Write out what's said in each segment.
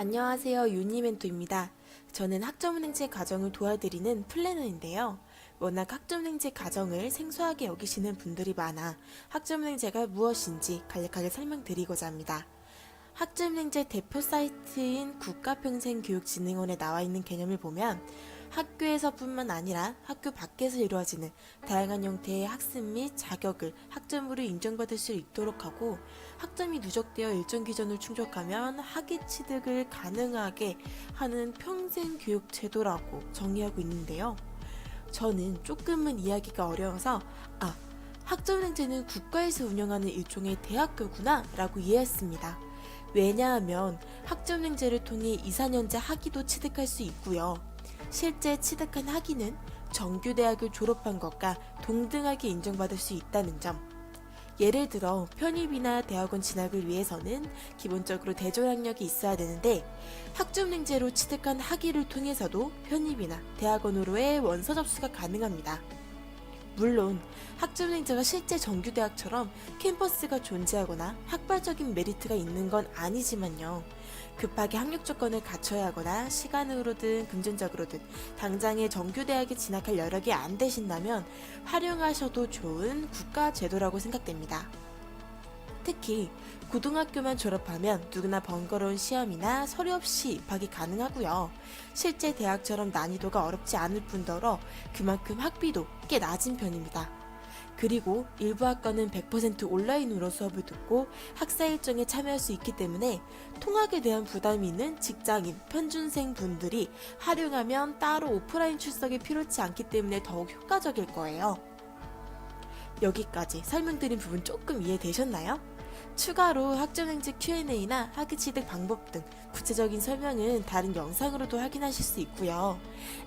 안녕하세요. 유니멘토입니다. 저는 학점은행제 과정을 도와드리는 플래너인데요. 워낙 학점은행제 과정을 생소하게 여기시는 분들이 많아 학점은행제가 무엇인지 간략하게 설명드리고자 합니다. 학점은행제 대표 사이트인 국가평생교육진흥원에 나와 있는 개념을 보면 학교에서뿐만 아니라 학교 밖에서 이루어지는 다양한 형태의 학습 및 자격을 학점으로 인정받을 수 있도록 하고 학점이 누적되어 일정 기준을 충족하면 학위 취득을 가능하게 하는 평생 교육 제도라고 정의하고 있는데요. 저는 조금은 이야기가 어려워서 아 학점은행제는 국가에서 운영하는 일종의 대학교구나 라고 이해했습니다. 왜냐하면 학점은행제를 통해 2, 4년제 학위도 취득할 수 있고요. 실제 취득한 학위는 정규대학을 졸업한 것과 동등하게 인정받을 수 있다는 점. 예를 들어 편입이나 대학원 진학을 위해서는 기본적으로 대졸학력이 있어야 되는데 학점은행제로 취득한 학위를 통해서도 편입이나 대학원으로의 원서 접수가 가능합니다. 물론 학점은행제가 실제 정규대학처럼 캠퍼스가 존재하거나 학발적인 메리트가 있는 건 아니지만요. 급하게 학력 조건을 갖춰야 하거나 시간으로든 금전적으로든 당장에 정규대학에 진학할 여력이 안 되신다면 활용하셔도 좋은 국가 제도라고 생각됩니다. 특히 고등학교만 졸업하면 누구나 번거로운 시험이나 서류 없이 입학이 가능하고요. 실제 대학처럼 난이도가 어렵지 않을 뿐더러 그만큼 학비도 꽤 낮은 편입니다. 그리고 일부 학과는 100% 온라인으로 수업을 듣고 학사 일정에 참여할 수 있기 때문에 통학에 대한 부담이 있는 직장인, 편준생 분들이 활용하면 따로 오프라인 출석이 필요치 않기 때문에 더욱 효과적일 거예요. 여기까지 설명드린 부분 조금 이해되셨나요? 추가로 학점행지 Q&A나 학위 취득 방법 등 구체적인 설명은 다른 영상으로도 확인하실 수 있고요.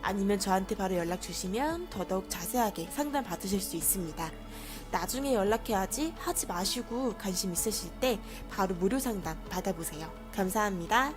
아니면 저한테 바로 연락 주시면 더더욱 자세하게 상담 받으실 수 있습니다. 나중에 연락해야지 하지 마시고 관심 있으실 때 바로 무료 상담 받아보세요. 감사합니다.